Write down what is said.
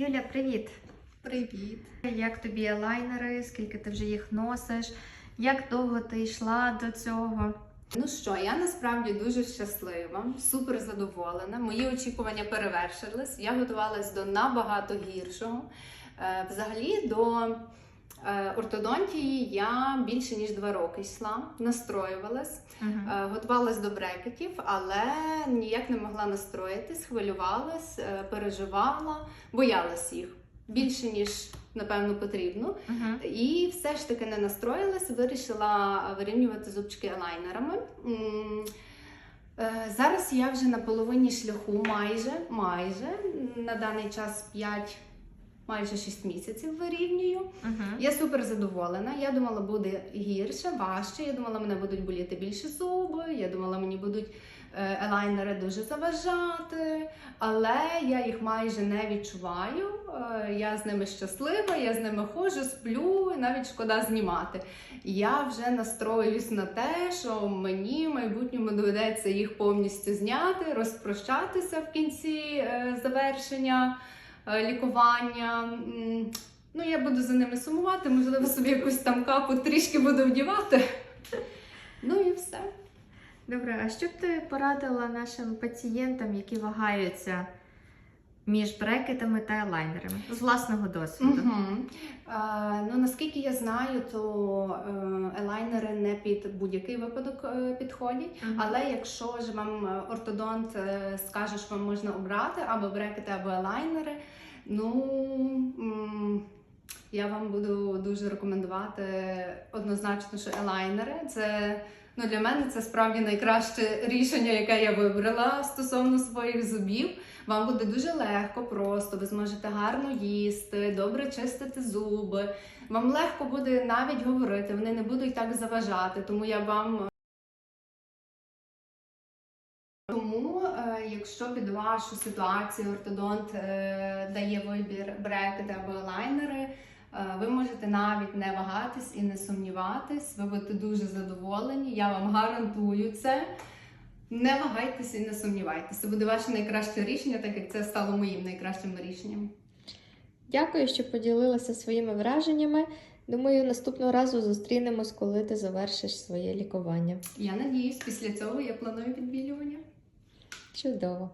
Юля, привіт! Привіт! Як тобі елайнери? Скільки ти вже їх носиш? Як довго ти йшла до цього? Ну що, я насправді дуже щаслива, супер задоволена. Мої очікування перевершились. Я готувалась до набагато гіршого. Е, Взагалі до ортодонтії я більше ніж два роки йшла, настроювалась, е, готувалась до брекетів, але ніяк не могла настроїтись, хвилювалась, е, переживала, боялась їх більше ніж напевно потрібно. Угу. І все ж таки не настроїлась, вирішила вирівнювати зубчики е, Зараз я вже на половині шляху, майже, майже на даний час 5, майже 6 місяців вирівнюю. Угу. Я супер задоволена. Я думала, буде гірше, важче. Я думала, мене будуть боліти більше зуби. Я думала, мені будуть е, елайнери дуже заважати, але я їх майже не відчуваю. Е, Я з ними щаслива, я з ними ходжу, сплю, навіть шкода знімати. Я вже настроююсь на те, що мені в майбутньому доведеться їх повністю зняти, розпрощатися в кінці е, завершення лікування. Ну, я буду за ними сумувати, можливо, собі якусь там капу трішки буду вдівати. Ну і все. Добре, а що б ти порадила нашим пацієнтам, які вагаються між брекетами та елайнерами з власного досвіду? Угу. ну, наскільки я знаю, то е, елайнери не під будь-який випадок е, підходять. Мгм. Але якщо ж вам е, ортодонт е, скаже, що вам можна обрати або брекети, або елайнери, ну я вам буду дуже рекомендувати однозначно, що елайнери це. Ну, для мене це справді найкраще рішення, яке я вибрала стосовно своїх зубів. Вам буде дуже легко, просто ви зможете гарно їсти, добре чистити зуби. Вам легко буде навіть говорити, вони не будуть так заважати. Тому я вам тому, е, якщо під вашу ситуацію ортодонт е, дає вибір брекети або лайнери, навіть не вагатись і не сумніватись. Ви будете дуже задоволені. Я вам гарантую це. Не вагайтеся і не сумнівайтеся. Це буде ваше найкраще рішення, так як це стало моїм найкращим рішенням. Дякую, що поділилася своїми враженнями. Думаю, наступного разу зустрінемось, коли ти завершиш своє лікування. Я надіюсь, після цього я планую відбілювання. Чудово!